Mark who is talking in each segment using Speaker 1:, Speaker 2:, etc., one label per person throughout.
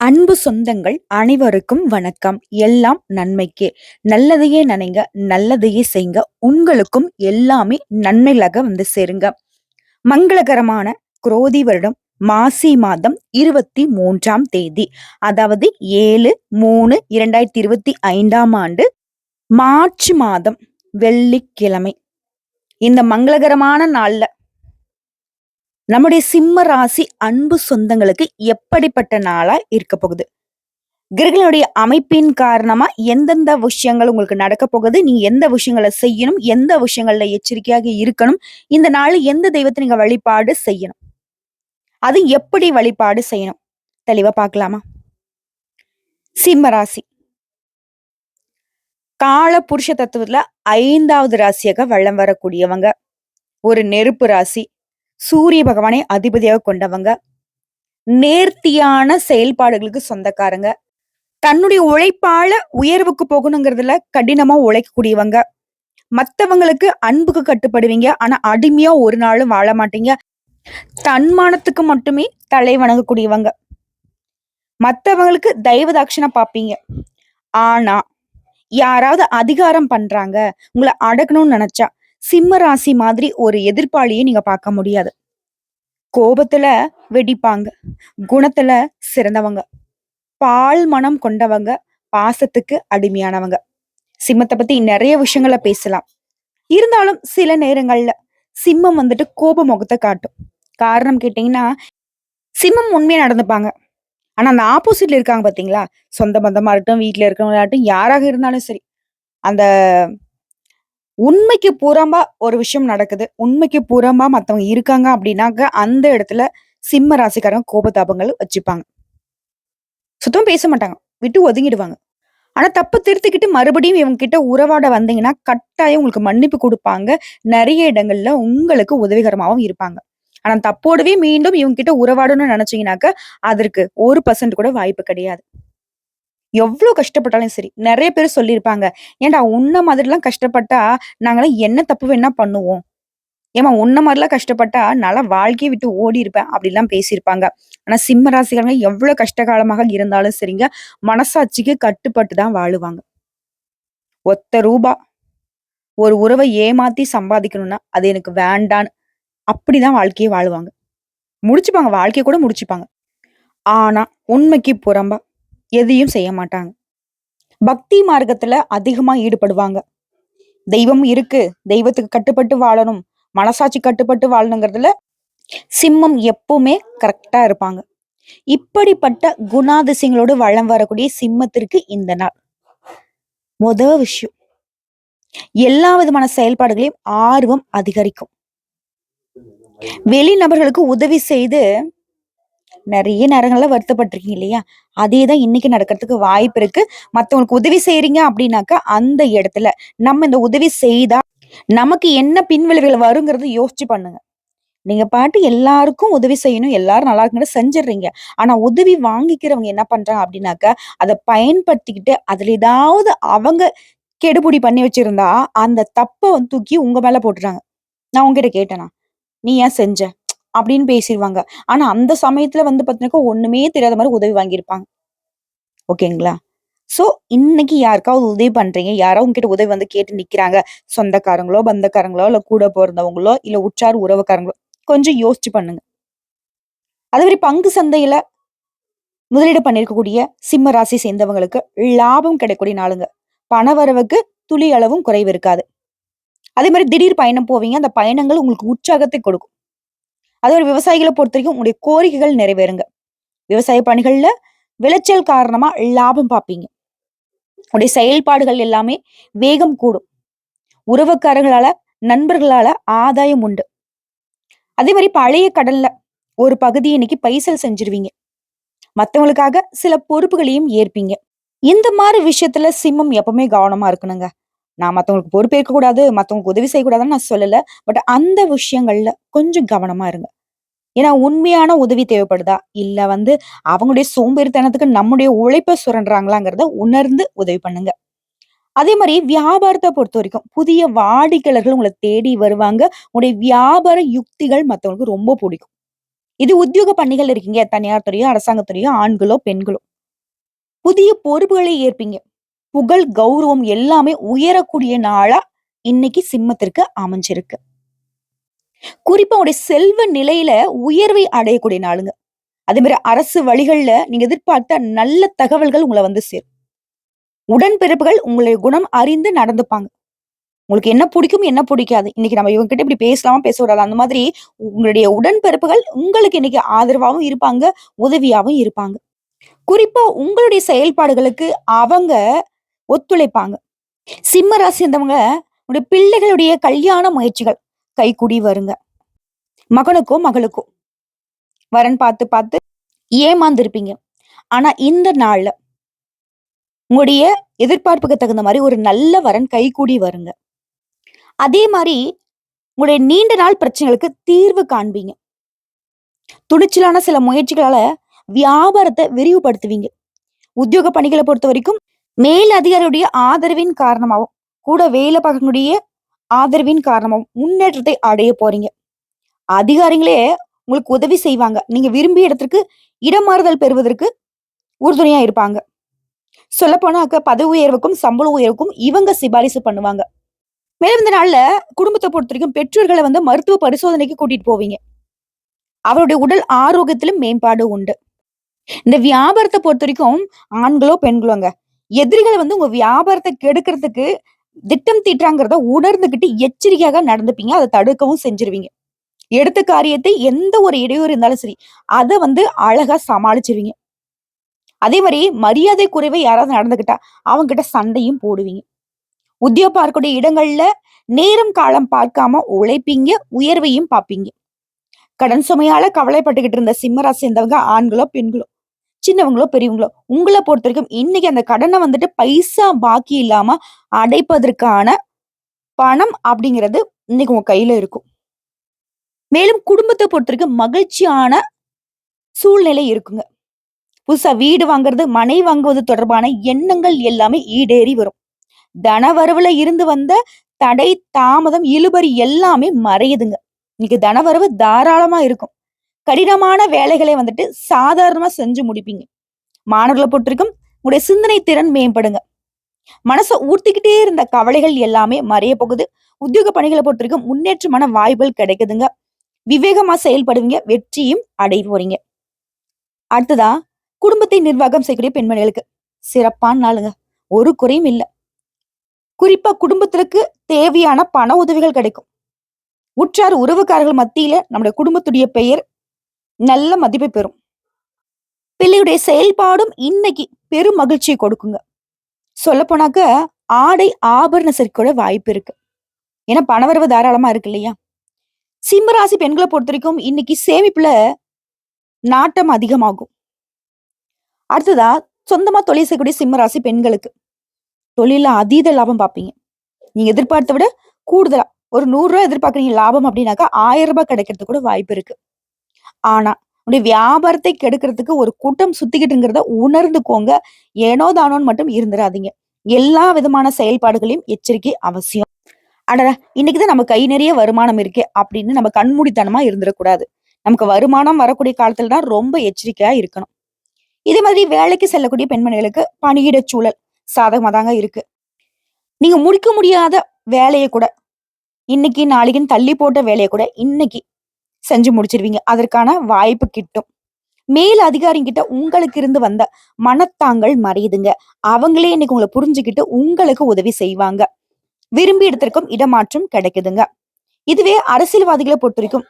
Speaker 1: அன்பு சொந்தங்கள் அனைவருக்கும் வணக்கம். எல்லாம் நன்மைக்கே. நல்லதையே நினைங்க நல்லதையே செய்யுங்க உங்களுக்கும் எல்லாமே நன்மைகளாக வந்து சேருங்க. மங்களகரமான குரோதி வருடம் மாசி மாதம் இருபத்தி மூன்றாம் தேதி. அதாவது ஏழு மூணு இரண்டாயிரத்தி இருபத்தி ஐந்தாம் ஆண்டு மார்ச் மாதம் வெள்ளிக்கிழமை. இந்த மங்களகரமான நாள்ல நம்முடைய சிம்ம ராசி அன்பு சொந்தங்களுக்கு எப்படிப்பட்ட நாளா இருக்க போகுது? கிரகங்களுடைய அமைப்பின் காரணமா எந்தெந்த விஷயங்கள் உங்களுக்கு நடக்க போகுது? நீ எந்த விஷயங்களை செய்யணும்? எந்த விஷயங்கள்ல எச்சரிக்கையாக இருக்கணும்? இந்த நாள் எந்த தெய்வத்தை நீங்க வழிபாடு செய்யணும்? அது எப்படி வழிபாடு செய்யணும்? தெளிவா பார்க்கலாமா? சிம்ம ராசி. கால புருஷ தத்துவத்துல ஐந்தாவது ராசியாக வள்ளம் வரக்கூடியவங்க. ஒரு நெருப்பு ராசி. சூரிய பகவானை அதிபதியாக கொண்டவங்க. நேர்த்தியான செயல்பாடுகளுக்கு சொந்தக்காரங்க. தன்னுடைய உழைப்பால உயர்வுக்கு போகணுங்கிறதுல கடினமா உழைக்கக்கூடியவங்க. மத்தவங்களுக்கு அன்புக்கு கட்டுப்படுவீங்க. ஆனா அடிமையா ஒரு நாளும் வாழ மாட்டீங்க. தன்மானத்துக்கு மட்டுமே தலை வணங்கக்கூடியவங்க. மத்தவங்களுக்கு தெய்வ பார்ப்பீங்க. ஆனா யாராவது அதிகாரம் பண்றாங்க. உங்களை அடக்கணும்னு நினைச்சா சிம்ம ராசி மாதிரி ஒரு எதிர்ப்பாளியை நீங்க பார்க்க முடியாது. கோபத்துல வெடிப்பாங்க. குணத்துல சிறந்தவங்க. பால் மனம் கொண்டவங்க. பாசத்துக்கு அடிமையானவங்க. சிம்மத்தை பத்தி நிறைய விஷயங்களை பேசலாம். இருந்தாலும் சில நேரங்கள்ல சிம்மம் வந்துட்டு கோப முகத்தை காட்டும். காரணம் கேட்டீங்கன்னா சிம்மம் உண்மையா நடந்துப்பாங்க. ஆனா அந்த ஆப்போசிட்ல இருக்காங்க பாத்தீங்களா? சொந்த பந்தமா இருக்கட்டும் வீட்டுல இருக்கிறவங்களாட்டும் யாராக இருந்தாலும் சரி. அந்த உண்மைக்கு பூரம்பா ஒரு விஷயம் நடக்குது. உண்மைக்கு பூரம்பா மற்றவங்க இருக்காங்க அப்படின்னாக்க அந்த இடத்துல சிம்ம ராசிக்காரங்க கோபதாபங்கள் வச்சுப்பாங்க. சுத்தம் பேச மாட்டாங்க. விட்டு ஒதுங்கிடுவாங்க. ஆனா தப்பு திருத்திக்கிட்டு மறுபடியும் இவங்க கிட்ட உறவாட வந்தீங்கன்னா கட்டாயம் உங்களுக்கு மன்னிப்பு கொடுப்பாங்க. நிறைய இடங்கள்ல உங்களுக்கு உதவிகரமாகவும் இருப்பாங்க. ஆனா தப்போடவே மீண்டும் இவங்க கிட்ட உறவாடணும்னு நினைச்சீங்கன்னாக்க அதற்கு ஒரு பர்சன்ட் கூட வாய்ப்பு கிடையாது. எவ்வளோ கஷ்டப்பட்டாலும் சரி நிறைய பேர் சொல்லியிருப்பாங்க ஏன்டா உன்ன மாதிரிலாம் கஷ்டப்பட்டா நாங்களாம் என்ன தப்பு வேணா பண்ணுவோம்? ஏமா உன்ன மாதிரிலாம் கஷ்டப்பட்டா நல்லா வாழ்க்கையை விட்டு ஓடி இருப்பேன் அப்படிலாம் பேசியிருப்பாங்க. ஆனால் சிம்ம ராசிக்காரங்க எவ்வளோ கஷ்டகாலமாக இருந்தாலும் சரிங்க மனசாட்சிக்கு கட்டுப்பட்டு தான் வாழுவாங்க. ஒத்த ரூபா ஒரு உறவை ஏமாத்தி சம்பாதிக்கணும்னா அது எனக்கு வேண்டான்னு அப்படிதான் வாழ்க்கையை வாழுவாங்க. முடிச்சுப்பாங்க வாழ்க்கையை கூட முடிச்சுப்பாங்க. ஆனா உண்மைக்கு புறம்பா எதையும் செய்ய மாட்டாங்க. பக்தி மார்க்கத்துல அதிகமா ஈடுபடுவாங்க. தெய்வம் இருக்கு தெய்வத்துக்கு கட்டுப்பட்டு வாழணும் மனசாட்சி கட்டுப்பட்டு வாழணுங்கிறதுல சிம்மம் எப்பவுமே கரெக்டா இருப்பாங்க. இப்படிப்பட்ட குணாதிசயங்களோடு வளம் வரக்கூடிய சிம்மத்திற்கு இந்த நாள். முத விஷயம். எல்லா விதமான செயல்பாடுகளையும் ஆர்வம் அதிகரிக்கும். வெளி நபர்களுக்கு உதவி செய்து நிறைய நேரங்கள்ல வருத்தப்பட்டிருக்கீங்க இல்லையா? அதே தான் இன்னைக்கு நடக்கிறதுக்கு வாய்ப்பு இருக்கு. மத்தவங்களுக்கு உதவி செய்யறீங்க அப்படின்னாக்கா அந்த இடத்துல நம்ம இந்த உதவி செய்தா நமக்கு என்ன பின்விளைவுகள் வருங்கிறது யோசிச்சு பண்ணுங்க. நீங்க பாட்டு எல்லாருக்கும் உதவி செய்யணும் எல்லாரும் நல்லா இருக்குன்னு செஞ்சிடுறீங்க. ஆனா உதவி வாங்கிக்கிறவங்க என்ன பண்றாங்க அப்படின்னாக்கா அதை பயன்படுத்திக்கிட்டு அதுல ஏதாவது அவங்க கெடுபுடி பண்ணி வச்சிருந்தா அந்த தப்பை வந்து தூக்கி உங்க மேல போட்டுறாங்க. நான் உங்ககிட்ட கேட்டேனா? நீ ஏன் செஞ்ச? அப்படின்னு பேசிடுவாங்க ஆனா அந்த சமயத்துல வந்து பாத்தீங்கன்னா ஒண்ணுமே தெரியாத மாதிரி உதவி வாங்கியிருப்பாங்க. ஓகேங்களா? சோ இன்னைக்கு யாருக்காவது உதவி பண்றீங்க? யாரோ உங்ககிட்ட உதவி வந்து கேட்டு நிக்கிறாங்க. சொந்தக்காரங்களோ பந்தக்காரங்களோ இல்ல கூட பிறந்தவங்களோ இல்ல உற்றார் உறவுக்காரங்களோ கொஞ்சம் யோசிச்சு பண்ணுங்க. அதே மாதிரி பங்கு சந்தையில முதலீடு பண்ணிருக்கக்கூடிய சிம்ம ராசி சேர்ந்தவங்களுக்கு லாபம் கிடைக்கக்கூடிய நாளுங்க. பண வரவுக்கு துளி அளவும் குறைவு இருக்காது. அதே மாதிரி திடீர் பயணம் போவீங்க. அந்த பயணங்கள் உங்களுக்கு உற்சாகத்தை கொடுக்கும். அது ஒரு விவசாயிகளை பொறுத்த வரைக்கும் உங்களுடைய கோரிக்கைகள் நிறைவேறுங்க. விவசாய பணிகள்ல விளைச்சல் காரணமா லாபம் பார்ப்பீங்க. உடைய செயல்பாடுகள் எல்லாமே வேகம் கூடும். உறவுக்காரர்களால நண்பர்களால ஆதாயம் உண்டு. அதே மாதிரி பழைய கடல்ல ஒரு பகுதி இன்னைக்கு பைசல் செஞ்சிருவீங்க. மத்தவங்களுக்காக சில பொறுப்புகளையும் ஏற்பீங்க. இந்த மாதிரி விஷயத்துல சிம்மம் எப்பவுமே கவனமா இருக்கணுங்க. நான் மத்தவங்களுக்கு பொறுப்பேற்க கூடாது மத்தவங்களுக்கு உதவி செய்யக்கூடாதுன்னு நான் சொல்லல. பட் அந்த விஷயங்கள்ல கொஞ்சம் கவனமா இருங்க. ஏன்னா உண்மையான உதவி தேவைப்படுதா? இல்ல வந்து அவங்களுடைய சோம்பேறித்தனத்துக்கு நம்முடைய உழைப்பை சுரண்டுறாங்களாங்கிறத உணர்ந்து உதவி பண்ணுங்க. அதே மாதிரி வியாபாரத்தை பொறுத்த வரைக்கும் புதிய வாடிக்கையாளர்கள் உங்களை தேடி வருவாங்க. உங்களுடைய வியாபார யுக்திகள் மத்தவங்களுக்கு ரொம்ப பிடிக்கும். இது உத்தியோக பணிகள் இருக்கீங்க தனியார் துறையோ அரசாங்கத்துறையோ ஆண்களோ பெண்களோ. புதிய பொறுப்புகளை ஏற்பீங்க. புகழ், கௌரவம் எல்லாமே உயரக்கூடிய நாளா இன்னைக்கு சிம்மத்திற்கு அமைஞ்சிருக்கு. குறிப்பா உடைய செல்வ நிலையில உயர்வை அடையக்கூடிய நாளுங்க. அதே மாதிரி அரசு வழிகள்ல நீங்க எதிர்பார்த்த நல்ல தகவல்கள் உங்களை வந்து சேரும். உடன்பிறப்புகள் உங்களுடைய குணம் அறிந்து நடந்துப்பாங்க. உங்களுக்கு என்ன பிடிக்கும் என்ன பிடிக்காது இன்னைக்கு நம்ம இவங்க கிட்ட இப்படி பேசலாமா, பேசக்கூடாது அந்த மாதிரி உங்களுடைய உடன்பிறப்புகள் உங்களுக்கு இன்னைக்கு ஆதரவாகவும் இருப்பாங்க, உதவியாவும் இருப்பாங்க. குறிப்பா உங்களுடைய செயல்பாடுகளுக்கு அவங்க ஒத்துழைப்பாங்க. சிம்ம ராசி இருந்தவங்க உடைய பிள்ளைகளுடைய கல்யாண முயற்சிகள் கைகூடி வருங்க. மகனுக்கோ, மகளுக்கோ வரன் பார்த்து, பார்த்து ஏமாந்துருப்பீங்க ஆனா இந்த நாள்ல உங்களுடைய எதிர்பார்ப்புக்கு தகுந்த மாதிரி ஒரு நல்ல வரன் கைகூடி வருங்க. அதே மாதிரி உங்களுடைய நீண்ட நாள் பிரச்சனைகளுக்கு தீர்வு காண்பீங்க. துணிச்சலான சில முயற்சிகளால வியாபாரத்தை விரிவுபடுத்துவீங்க. உத்தியோக பணிகளை பொறுத்த வரைக்கும் மேல் அதிகாரியுடைய ஆதரவின் காரணமாகவும் கூட வேலை பார்க்கக்கூடிய ஆதரவின் காரணமாகவும் முன்னேற்றத்தை அடைய போறீங்க. அதிகாரிங்களே உங்களுக்கு உதவி செய்வாங்க. நீங்க விரும்பிய இடத்திற்கு இடமாறுதல் பெறுவதற்கு உறுதுணையா இருப்பாங்க. சொல்லப்போனாக்க பதவி உயர்வுக்கும், சம்பள உயர்வுக்கும் இவங்க சிபாரிசு பண்ணுவாங்க. மேலும் இந்த நாள்ல பொறுத்த பொறுத்தவரைக்கும் பெற்றோர்களை வந்து மருத்துவ பரிசோதனைக்கு கூட்டிட்டு போவீங்க. அவருடைய உடல் ஆரோக்கியத்திலும் மேம்பாடு உண்டு. இந்த வியாபாரத்தை பொறுத்த வரைக்கும் ஆண்களோ, பெண்களோங்க எதிரிகளை வந்து உங்க வியாபாரத்தை கெடுக்கிறதுக்கு திட்டம் தீட்டுறாங்கிறத உணர்ந்துகிட்டு எச்சரிக்கையாக நடந்துப்பீங்க. அதை தடுக்கவும் செஞ்சுருவீங்க. எடுத்த காரியத்தை எந்த ஒரு இடையூறு இருந்தாலும் சரி, அதை வந்து அழகா சமாளிச்சிருவீங்க அதே மாதிரி மரியாதை குறைவை யாராவது நடந்துக்கிட்டா, அவங்ககிட்ட சண்டையும் போடுவீங்க. உத்தியோகம் பார்க்கக்கூடிய இடங்கள்ல நேரம், காலம் பார்க்காம உழைப்பீங்க, உயர்வையும் பார்ப்பீங்க. கடன் சுமையால கவலைப்பட்டுக்கிட்டு இருந்த சிம்மராசி சேர்ந்தவங்க ஆண்களோ, பெண்களோ, சின்னவங்களோ, பெரியவங்களோ உங்களை பொறுத்த வரைக்கும் இன்னைக்கு அந்த கடனை வந்துட்டு பைசா பாக்கி இல்லாம அடைப்பதற்கான பணம் அப்படிங்கிறது இன்னைக்கு உங்க கையில இருக்கும். மேலும் குடும்பத்தை பொறுத்த வரைக்கும் மகிழ்ச்சியான சூழ்நிலை இருக்குங்க. புதுசா வீடு வாங்குறது, மனை வாங்குவது தொடர்பான எண்ணங்கள் எல்லாமே ஈடேறி வரும். தனவரவுல இருந்து வந்த தடை, தாமதம், இழுபறி எல்லாமே மறையுதுங்க. இன்னைக்கு தனவரவு தாராளமா இருக்கும். கடினமான வேலைகளை வந்துட்டு சாதாரணமா செஞ்சு முடிப்பீங்க. மாணவர்களை பொறுத்தவரைக்கும் உங்களுடைய சிந்தனை திறன் மேம்படுங்க. மனசை ஊர்த்திக்கிட்டே இருந்த கவலைகள் எல்லாமே மறைய போகுது. உத்தியோக பணிகளை பொறுத்தவரைக்கும் முன்னேற்றமான வாய்ப்புகள் கிடைக்குதுங்க. விவேகமா செயல்படுவீங்க. வெற்றியும் அடை போறீங்க. அடுத்ததா குடும்பத்தை நிர்வாகம் செய்யக்கூடிய பெண்மணிகளுக்கு சிறப்பான நாளுங்க. ஒரு குறையும் இல்லை குறிப்பா குடும்பத்திற்கு தேவையான பண உதவிகள் கிடைக்கும். உற்றார் உறவுக்காரர்கள் மத்தியில நம்முடைய குடும்பத்துடைய பெயர் நல்ல மதிப்பை பெறும். பிள்ளையுடைய செயல்பாடும் இன்னைக்கு பெரும் மகிழ்ச்சியை கொடுக்குங்க. சொல்லப்போனாக்க ஆடை, ஆபரண சேர்க்கையோட வாய்ப்பு இருக்கு. ஏன்னா பணவரவு தாராளமா இருக்கு இல்லையா? சிம்மராசி பெண்களை பொறுத்த வரைக்கும் இன்னைக்கு சேமிப்புல நாட்டம் அதிகமாகும். அடுத்ததா சொந்தமா தொழில் செய்யக்கூடிய சிம்மராசி பெண்களுக்கு தொழில அதீத லாபம் பார்ப்பீங்க. நீங்க எதிர்பார்த்த விட கூடுதலா ஒரு நூறுரூவா எதிர்பார்க்குறீங்க லாபம் அப்படின்னாக்கா ஆயிரம் ரூபாய் கிடைக்கிறது கூட வாய்ப்பு இருக்கு. ஆனா, உடைய வியாபாரத்தை கெடுக்கிறதுக்கு ஒரு கூட்டம் சுத்திக்கிட்டுங்கிறத உணர்ந்துக்கோங்க. ஏனோ தானோன்னு மட்டும் இருந்துடாதீங்க எல்லா விதமான செயல்பாடுகளையும் எச்சரிக்கை அவசியம். அடடா! இன்னைக்கு தான் நம்ம கை நிறைய வருமானம் இருக்கே அப்படின்னு நம்ம கண்மூடித்தனமா இருந்துடக்கூடாது நமக்கு வருமானம் வரக்கூடிய காலத்துல தான் ரொம்ப எச்சரிக்கையா இருக்கணும். இதே மாதிரி வேலைக்கு செல்லக்கூடிய பெண்மணிகளுக்கு பணியிட சூழல் சாதகமா தாங்க இருக்கு. நீங்க முடிக்க முடியாத வேலையை கூட இன்னைக்கு, நாளைக்குன்னு தள்ளி போட்ட வேலையை கூட இன்னைக்கு செஞ்சு முடிச்சிருவீங்க. அதற்கான வாய்ப்பு கிட்டும். மேல் அதிகாரிங்கிட்ட உங்களுக்கு இருந்து வந்த மனத்தாங்கல் மறையுதுங்க. அவங்களே இன்னைக்கு உங்களை புரிஞ்சுக்கிட்டு உங்களுக்கு உதவி செய்வாங்க. விரும்பி இடத்திற்கும் இடமாற்றம் கிடைக்குதுங்க. இதுவே அரசியல்வாதிகளை பொறுத்த வரைக்கும்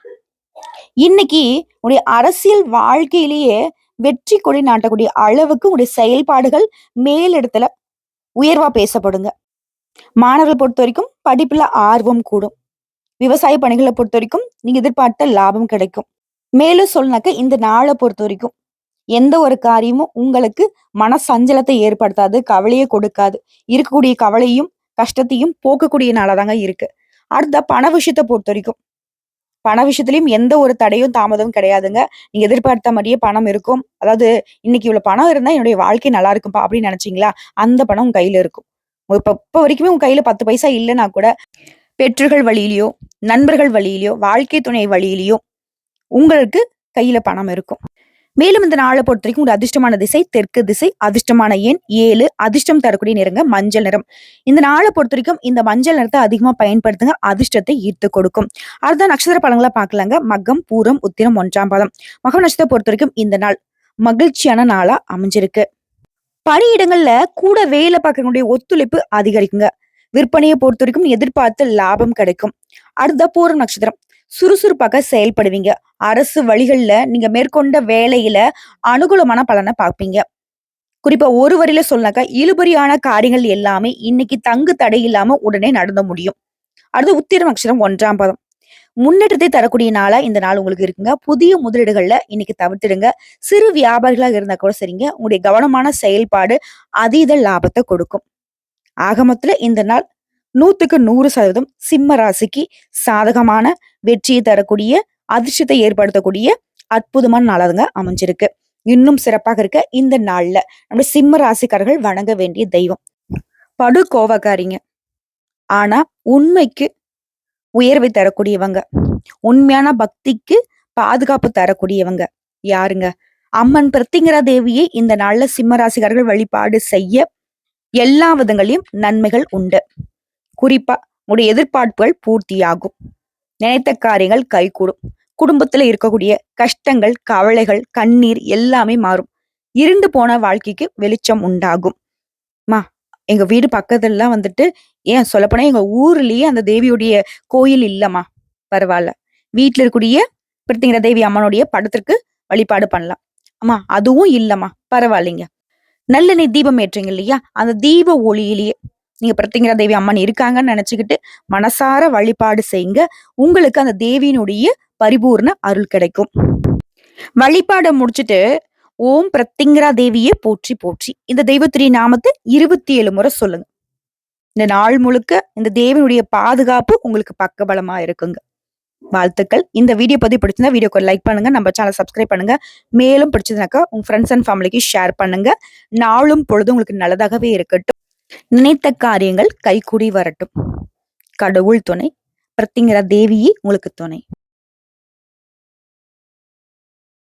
Speaker 1: இன்னைக்கு உடைய அரசியல் வாழ்க்கையிலேயே வெற்றி கொடி நாட்டக்கூடிய அளவுக்கு உடைய செயல்பாடுகள் மேலிடத்துல உயர்வா பேசப்படுங்க. மாணவர்களை பொறுத்த வரைக்கும் படிப்புல ஆர்வம் கூடும். விவசாய பணிகளை பொறுத்த வரைக்கும் நீங்க எதிர்பார்த்த லாபம் கிடைக்கும். மேலும் சொல்லனாக்க இந்த நாளை பொறுத்த வரைக்கும் எந்த ஒரு காரியமும் உங்களுக்கு மன சஞ்சலத்தை ஏற்படுத்தாது, கவலையே கொடுக்காது. இருக்கக்கூடிய கவலையும், கஷ்டத்தையும் போக்கக்கூடிய நாளாதாங்க இருக்கு. அடுத்த பண விஷயத்தை பொறுத்த வரைக்கும் பண விஷயத்துலையும் எந்த ஒரு தடையும், தாமதமும் கிடையாதுங்க. நீங்க எதிர்பார்த்த மாதிரியே பணம் இருக்கும். அதாவது இன்னைக்கு இவ்வளவு பணம் இருந்தா என்னுடைய வாழ்க்கை நல்லா இருக்கும்பா அப்படின்னு நினைச்சீங்களா? அந்த பணம் உங்க கையில இருக்கும். இப்ப இப்ப வரைக்குமே உங்க கையில 10 பைசா இல்லைன்னா கூட பெற்றோர்கள் வழியிலையோ நண்பர்கள் வழியிலையோ வாழ்க்கை துணை வழியிலையோ உங்களுக்கு கையில பணம் இருக்கும். மேலும் இந்த நாளை பொறுத்த வரைக்கும் ஒரு அதிர்ஷ்டமான திசை தெற்கு திசை அதிர்ஷ்டமான எண் ஏழு. அதிர்ஷ்டம் தரக்கூடிய நிறங்க மஞ்சள் நிறம். இந்த நாளை பொறுத்த வரைக்கும் இந்த மஞ்சள் நிறத்தை அதிகமா பயன்படுத்துங்க. அதிர்ஷ்டத்தை ஈர்த்து கொடுக்கும். அடுத்த நட்சத்திர பழங்களை பார்க்கலாங்க. மகம் பூரம் உத்திரம் ஒன்றாம் பாதம். மகம் நட்சத்திரத்தை பொறுத்த வரைக்கும் இந்த நாள் மகிழ்ச்சியான நாளா அமைஞ்சிருக்கு. பணியிடங்கள்ல கூட வேலை பார்க்கக்கூடிய ஒத்துழைப்பு அதிகரிக்குங்க. விற்பனையை பொறுத்த வரைக்கும் எதிர்பார்த்த லாபம் கிடைக்கும். அடுத்த பூர நட்சத்திரம். சுறுசுறுப்பாக செயல்படுவீங்க. அரசு வழிகள்ல நீங்க மேற்கொண்ட வேலையில அனுகூலமான பலனை பார்ப்பீங்க. குறிப்பா ஒரு வரியில சொன்னாக்கா இழுபறியான காரியங்கள் எல்லாமே இன்னைக்கு தங்கு தடை இல்லாம உடனே நடந்து முடியும். அடுத்து உத்திர நட்சத்திரம் ஒன்றாம் பதம். முன்னேற்றத்தை தரக்கூடிய நாளா இந்த நாள் உங்களுக்கு இருக்குங்க. புதிய முதலீடுகள்ல இன்னைக்கு தவிர்த்துடுங்க. சிறு வியாபாரிகளாக இருந்தா கூட சரிங்க. உங்களுடைய கவனமான செயல்பாடு அதீத லாபத்தை கொடுக்கும். ஆகமத்துல இந்த நாள் நூத்துக்கு நூறு சதவீதம் சிம்ம ராசிக்கு சாதகமான வெற்றியை தரக்கூடிய அதிர்ஷ்டத்தை ஏற்படுத்தக்கூடிய அற்புதமான நாளாக அமைஞ்சிருக்கு. இன்னும் சிறப்பாக இருக்க இந்த நாள்ல நம்ம சிம்ம ராசிக்காரர்கள் வணங்க வேண்டிய தெய்வம். படு கோவக்காரிங்க. ஆனா உண்மைக்கு உயர்வை தரக்கூடியவங்க. உண்மையான பக்திக்கு பாதுகாப்பு தரக்கூடியவங்க. யாருங்க? அம்மன் பிரத்திங்கரா தேவியை இந்த நாள்ல சிம்ம ராசிக்காரர்கள் வழிபாடு செய்ய எல்லா விதங்களையும் நன்மைகள் உண்டு. குறிப்பா உடைய எதிர்பார்ப்புகள் பூர்த்தியாகும். நினைத்த காரியங்கள் கைகூடும். குடும்பத்துல இருக்கக்கூடிய கஷ்டங்கள் கவலைகள் கண்ணீர் எல்லாமே மாறும். இருண்டு போன வாழ்க்கைக்கு வெளிச்சம் உண்டாகும். மா எங்க வீடு பக்கத்துலலாம் வந்துட்டு ஏன் சொல்லப்போனா எங்க ஊர்லயே அந்த தேவியுடைய கோயில் இல்லம்மா. பரவாயில்ல. வீட்டுல இருக்கக்கூடிய பிரித்திங்கிற தேவி அம்மனுடைய படத்திற்கு வழிபாடு பண்ணலாம். அம்மா அதுவும் இல்லம்மா. பரவாயில்லைங்க. நல்லெண்ணெய் தீபம் ஏற்றுங்க இல்லையா? அந்த தீப ஒளியிலேயே நீங்க பிரத்திங்கிற தேவி அம்மன் இருக்காங்கன்னு நினைச்சுக்கிட்டு மனசார வழிபாடு செய்யுங்க. உங்களுக்கு அந்த தேவியினுடைய பரிபூர்ண அருள் கிடைக்கும். வழிபாடை முடிச்சுட்டு ஓம் பிரத்திங்கரா தேவியே போற்றி போற்றி. இந்த தெய்வத்துடைய நாமத்தை இருபத்தி ஏழு முறை சொல்லுங்க. இந்த நாள் முழுக்க இந்த தேவனுடைய பாதுகாப்பு உங்களுக்கு பக்கபலமா இருக்குங்க. வாழ்த்துக்கள். இந்த வீடியோ பற்றி பிடிச்சிருந்தா வீடியோக்கு லைக் பண்ணுங்க. நம்ம சேனல் சப்ஸ்கிரைப் பண்ணுங்க. மேலும் பிடிச்சதுனாக்கா உங்க ஃப்ரெண்ட்ஸ் அண்ட் ஃபேமிலிக்கு ஷேர் பண்ணுங்க. நாளும் பொழுது உங்களுக்கு நல்லதாகவே இருக்கட்டும். நினைத்த காரியங்கள் கைகூடி வரட்டும். கடவுள் துணை பிரத்திங்கிற தேவியே உங்களுக்கு துணை.